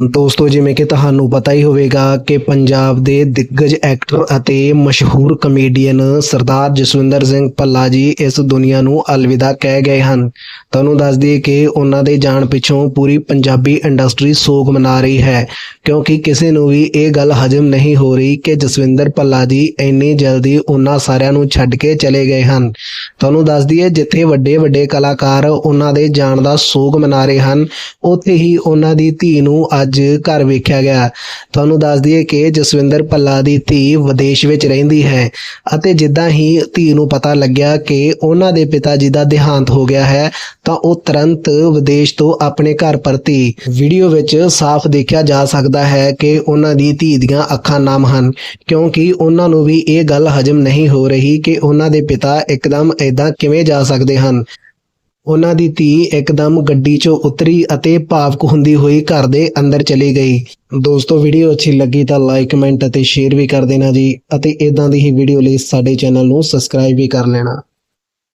ਦੋਸਤੋ, ਜਿਵੇਂ ਕਿ ਤੁਹਾਨੂੰ ਪਤਾ ਹੀ ਹੋਵੇਗਾ ਕਿ ਪੰਜਾਬ ਦੇ ਦਿੱਗਜ ਐਕਟਰ ਅਤੇ ਮਸ਼ਹੂਰ ਕਮੇਡੀਅਨ ਸਰਦਾਰ ਜਸਵਿੰਦਰ ਸਿੰਘ ਭੱਲਾ ਜੀ ਇਸ ਦੁਨੀਆ ਨੂੰ ਅਲਵਿਦਾ ਕਹਿ ਗਏ ਹਨ। ਤੁਹਾਨੂੰ ਦੱਸ ਦਈਏ ਕਿ ਉਹਨਾਂ ਦੇ ਜਾਣ ਪਿੱਛੋਂ ਪੂਰੀ ਪੰਜਾਬੀ ਇੰਡਸਟਰੀ ਸੋਗ ਮਨਾ ਰਹੀ ਹੈ, ਕਿਉਂਕਿ ਕਿਸੇ ਨੂੰ ਵੀ ਇਹ ਗੱਲ ਹਜਮ ਨਹੀਂ ਹੋ ਰਹੀ ਕਿ ਜਸਵਿੰਦਰ ਭੱਲਾ ਜੀ ਇੰਨੀ ਜਲਦੀ ਉਹਨਾਂ ਸਾਰਿਆਂ ਨੂੰ ਛੱਡ ਕੇ ਚਲੇ ਗਏ ਹਨ। ਤੁਹਾਨੂੰ ਦੱਸ ਦਈਏ, ਜਿੱਥੇ ਵੱਡੇ ਵੱਡੇ ਕਲਾਕਾਰ ਉਹਨਾਂ ਦੇ ਜਾਣ ਦਾ ਸੋਗ ਮਨਾ ਰਹੇ ਹਨ, ਉੱਥੇ ਹੀ ਉਹਨਾਂ ਦੀ ਧੀ ਨੂੰ ਅੱਜ ਘਰ ਵੇਖਿਆ ਗਿਆ। ਤੁਹਾਨੂੰ ਦੱਸ ਦਈਏ ਕਿ ਜਸਵਿੰਦਰ ਭੱਲਾ ਦੀ ਧੀ ਵਿਦੇਸ਼ ਵਿੱਚ ਰਹਿੰਦੀ ਹੈ ਅਤੇ ਜਿੱਦਾਂ ਹੀ ਧੀ ਨੂੰ ਪਤਾ ਲੱਗਿਆ ਕਿ ਉਹਨਾਂ ਦੇ ਪਿਤਾ ਜੀ ਦਾ ਦੇਹਾਂਤ ਹੋ ਗਿਆ ਹੈ, ਤਾਂ ਉਹ ਤੁਰੰਤ ਵਿਦੇਸ਼ ਤੋਂ ਆਪਣੇ ਘਰ ਪਰਤੀ। ਵੀਡੀਓ ਵਿੱਚ ਸਾਫ਼ ਦੇਖਿਆ ਜਾ ਸਕਦਾ ਹੈ ਕਿ ਉਹਨਾਂ ਦੀ ਧੀ ਦੀਆਂ ਅੱਖਾਂ ਨਾਮ ਹਨ, ਕਿਉਂਕਿ ਉਹਨਾਂ ਨੂੰ ਵੀ ਇਹ ਗੱਲ ਹਜਮ ਨਹੀਂ ਹੋ ਰਹੀ ਕਿ ਉਹਨਾਂ ਦੇ ਪਿਤਾ ਇੱਕਦਮ ਐਦਾਂ ਕਿਵੇਂ ਜਾ ਸਕਦੇ ਹਨ। ਉਹਨਾਂ ਦੀ ਧੀ ਇੱਕਦਮ ਗੱਡੀ 'ਚੋਂ ਉਤਰੀ ਅਤੇ ਭਾਵਕ ਹੁੰਦੀ ਹੋਈ ਘਰ ਦੇ ਅੰਦਰ ਚਲੀ ਗਈ। ਦੋਸਤੋ, ਵੀਡੀਓ ਅੱਛੀ ਲੱਗੀ ਤਾਂ ਲਾਈਕ ਕਮੈਂਟ ਅਤੇ ਸ਼ੇਅਰ ਵੀ ਕਰ ਦੇਣਾ ਜੀ ਅਤੇ ਇਦਾਂ ਦੀ ਹੀ ਵੀਡੀਓ ਲਈ ਸਾਡੇ ਚੈਨਲ ਨੂੰ ਸਬਸਕ੍ਰਾਈਬ ਵੀ ਕਰ ਲੈਣਾ।